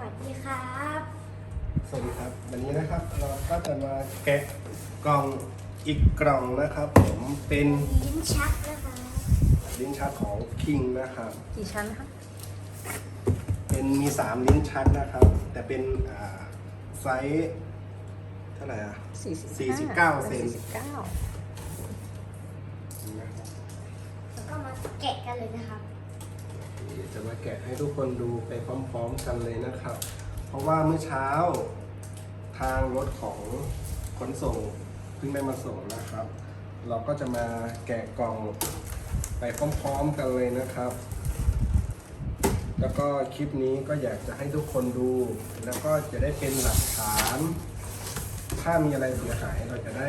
วัสดีครับ สวัสดีครับ วันนี้นะครับเราก็จะมาแกะกล่องอีกกล่องนะครับผมเป็นลิ้นชักนะคะลิ้นชักของคิงนะครับกี่ชั้นคะเป็นมีสามลิ้นชักนะครับ แต่เป็นอ่าไซส์เท่าไหร่อะสี่สิบสี่สิบเก้าเซนสี่สิบเก้านะครับแล้วก็มาแกะกันเลยนะครับ เดี๋ยวจะมาแกะให้ทุกคนดูไปพร้อมๆกันเลยนะครับ เพราะว่าเมื่อเช้าทางรถของขนส่งเพิ่งได้มาส่งนะครับ เราก็จะมาแกะกล่องไปพร้อมๆกันเลยนะครับ แล้วก็คลิปนี้ก็อยากจะให้ทุกคนดู แล้วก็จะได้เป็นหลักฐาน ถ้ามีอะไรเสียหายเราจะได้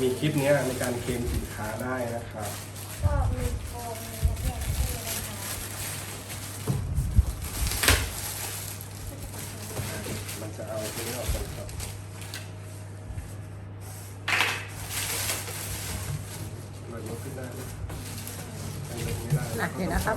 มีคลิปนี้ในการเคลมสินค้าได้นะครับ ก็มีโฟมมีนักเรียนด้วยนะคะ มัน จะเอาตัวนี้ออกก่อนครับเรายกขึ้นได้ไหมมันยกไม่ได้หนักอยู่นะครับ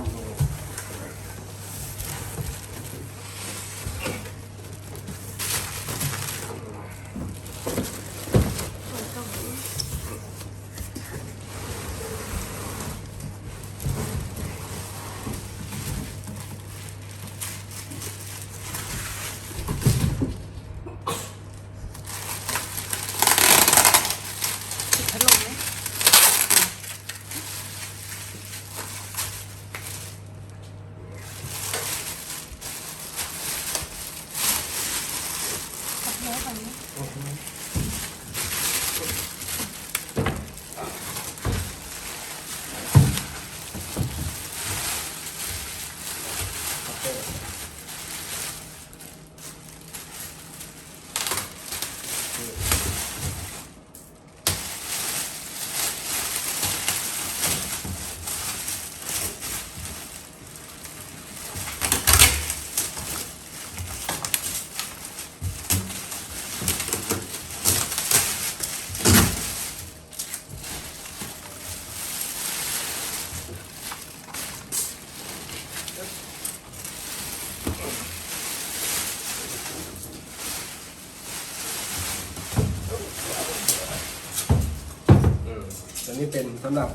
นี้เป็นสำหรับ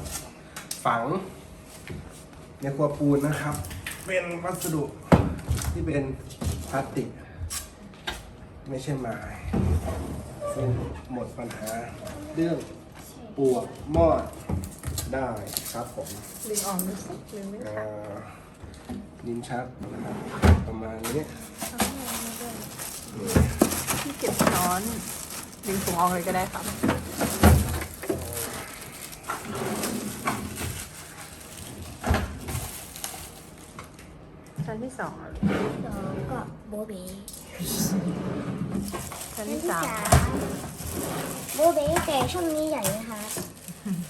ฝังในครัวปูนนะครับ เป็นวัสดุที่เป็นพลาสติก ไม่ใช่ไม้ซึ่งหมดปัญหาเรื่องปวกมอดได้ครับผมดึงออกดูสิดึงไม่อ่ขาดาลิ้นชักนะครับประมาณนี้ที่เก็บช้อนดึงถุงออกเลยก็ได้ครับ ชั้นที่สองอะสองก็โบเบ้ชั้นอันที่ที่สาสามมโบเบ้แต่ช่องนี้ใหญ่นะคะ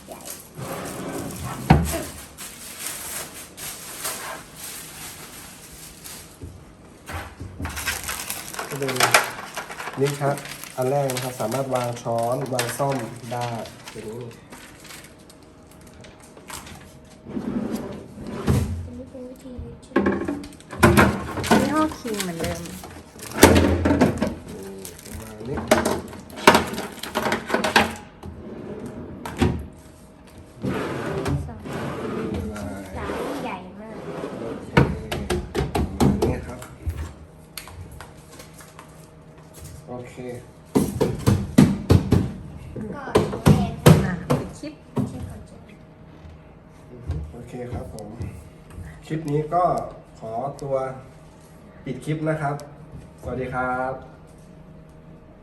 ใหญ่ก็เป็นลิ้นชักอันแรกนะครับ สามารถวางช้อน วางซ่อมได้อย่างนี้ ยี่ห้อคิงเหมือนเดิมมาณนี้สองลายสามที่ใหญ่มากอเคประมาณนี้ครับ โอเค ก็แรงอะปิดคลิปเชือกก่อนจะโอเคครับผม คลิปนี้ก็ขอตัว ปิดคลิปนะครับ สวัสดีครับ